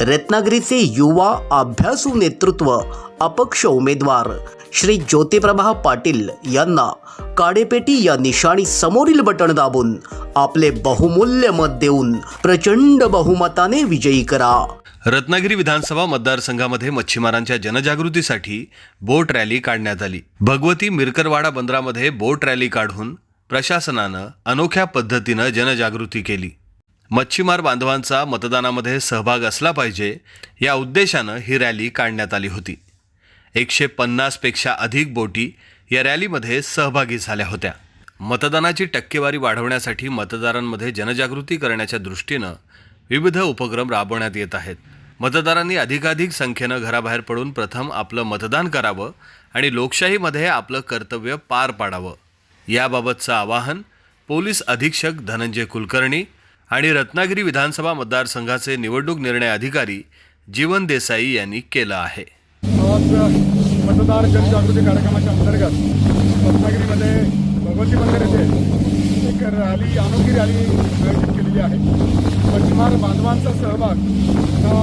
रत्नागिरीचे युवा अभ्यासू नेतृत्व अपक्ष उमेदवार श्री ज्योतिप्रभा पाटील यांना काडेपेटी या निशाणी समोरील बटण दाबून आपले बहुमूल्य मत देऊन प्रचंड बहुमताने विजयी करा. रत्नागिरी विधानसभा मतदारसंघामध्ये मच्छीमारांच्या जनजागृतीसाठी बोट रॅली काढण्यात आली. भगवती मिरकरवाडा बंदरामध्ये बोट रॅली काढून प्रशासनानं अनोख्या पद्धतीनं जनजागृती केली. मच्छीमार बांधवांचा मतदानामध्ये सहभाग असला पाहिजे या उद्देशानं ही रॅली काढण्यात आली होती. एकशे पन्नासपेक्षा अधिक बोटी या रॅलीमध्ये सहभागी झाल्या होत्या. मतदानाची टक्केवारी वाढवण्यासाठी मतदारांमध्ये जनजागृती करण्याच्या दृष्टीनं विविध उपक्रम राबवण्यात येत आहेत. मतदारांनी अधिकाधिक संख्येनं घराबाहेर पडून प्रथम आपलं मतदान करावं आणि लोकशाहीमध्ये आपलं कर्तव्य पार पाडावं. याबाबतचं आवाहन पोलीस अधीक्षक धनंजय कुलकर्णी आणि रत्नागिरी विधानसभा मतदारसंघाचे निवडणूक निर्णय अधिकारी जीवन देसाई यांनी केलं आहे. मतदार जनजागृती कार्यक्रमाच्या अंतर्गत रत्नागिरीमध्ये भगवती मंदिर येथे एक रॅली अनोखी रॅली आयोजित केलेली आहे मच्छीमार बांधवांचा सहभाग हा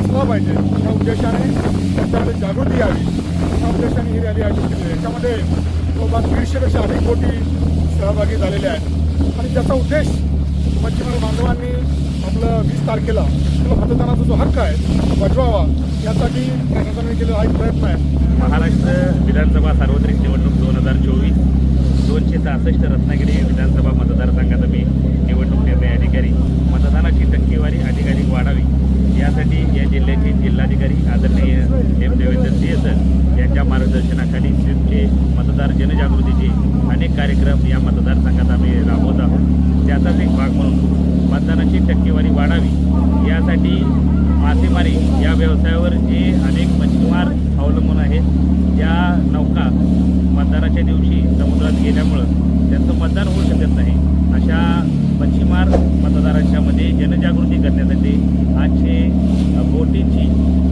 असला पाहिजे. या उद्देशाने त्याच्यामध्ये जागृती यावी. या उद्देशाने ही रॅली आयोजित केली याच्यामध्ये जवळपास दीडशेपेक्षा अधिक कोटी सहभागी झालेले आहेत. आणि त्याचा उद्देश मच्छीमार बांधवांनी आपलं वीस तारखेला किंवा मतदानाचा जो हक्क आहे बजवावा यासाठी प्रशासनाने केलेला हा एक प्रयत्न आहे. महाराष्ट्र विधानसभा सार्वत्रिक निवडणूक दोन हजार चोवीस दोनशे सहासष्ट रत्नागिरी विधानसभा मतदारसंघात मी निवडणूक निर्णय अधिकारी. मतदानाची टक्केवारी अधिकाधिक वाढावी. यासाठी या जिल्ह्याचे जिल्हाधिकारी आदरणीय एम देवेंद्र सिंह सर यांच्या मार्गदर्शनाखाली स्वीपचे मतदार जनजागृतीचे अनेक कार्यक्रम या मतदारसंघात आम्ही राबवत आहोत. त्याचाच एक भाग म्हणून मतदानाची टक्केवारी वाढावी. यासाठी मासेमारी या व्यवसायावर जे अनेक मच्छीमार अवलंबून आहेत या नौका मतदानाच्या दिवशी समुद्रात गेल्यामुळं त्यांचं मतदान होऊ शकत नाही. अशा मच्छीमार मतदारांच्यामध्ये जनजागृती करण्यासाठी आठशे बोटींची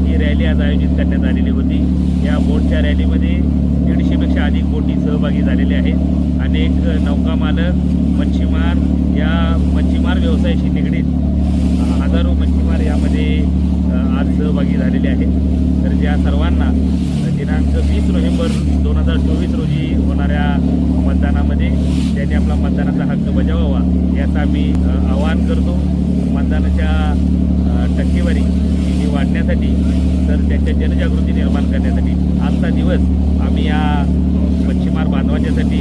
ही रॅली आज आयोजित करण्यात आलेली होती. या बोटच्या रॅलीमध्ये दीडशेपेक्षा अधिक बोटी सहभागी झालेल्या आहेत. अनेक नौका मालक मच्छीमार या मच्छीमार व्यवसायाशी निगडीत हजारो मच्छीमार यामध्ये आज सहभागी झालेले आहेत. तर ज्या सर्वांना दिनांक वीस नोव्हेंबर दोन हजार चोवीस रोजी होणाऱ्या मतदानामध्ये त्यांनी आपला मतदानाचा हक्क बजावावा याचा आम्ही आवाहन करतो. मतदानाच्या टक्केवारी ही वाढण्यासाठी तर त्यांच्या जनजागृती निर्माण करण्यासाठी आजचा दिवस आम्ही या मच्छीमार बांधवाच्यासाठी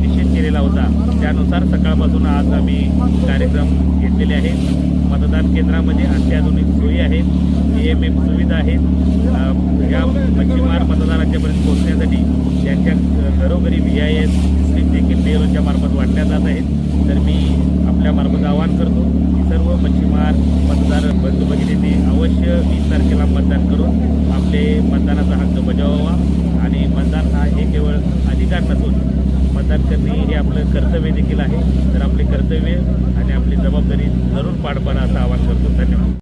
निश्चित केलेला होता. त्यानुसार सकाळपासून आज आम्ही कार्यक्रम घेतलेले आहेत. मतदान केंद्रामध्ये अत्याधुनिक सोयी आहेत ई एम एम सुविधा आहेत. या मच्छीमार मतदारांच्यापर्यंत पोहोचण्यासाठी त्यांच्या घरोघरी व्ही आय एस स्लिप देखील बेरोच्या मार्फत वाटल्या जात आहेत. तर मी आपल्या मार्फत आवाहन करतो की सर्व मच्छीमार मतदार बंधू भगिनींनी अवश्य वीस तारखेला मतदान करून आपले मतदानाचा हक्क बजावावा. आणि मतदान हा हे केवळ अधिकार नसून मतदान करणे हे आपलं कर्तव्य देखील आहे. तर आपले कर्तव्य आणि आपली जबाबदारी जरूर पार पाडा असं आवाहन करतो. धन्यवाद.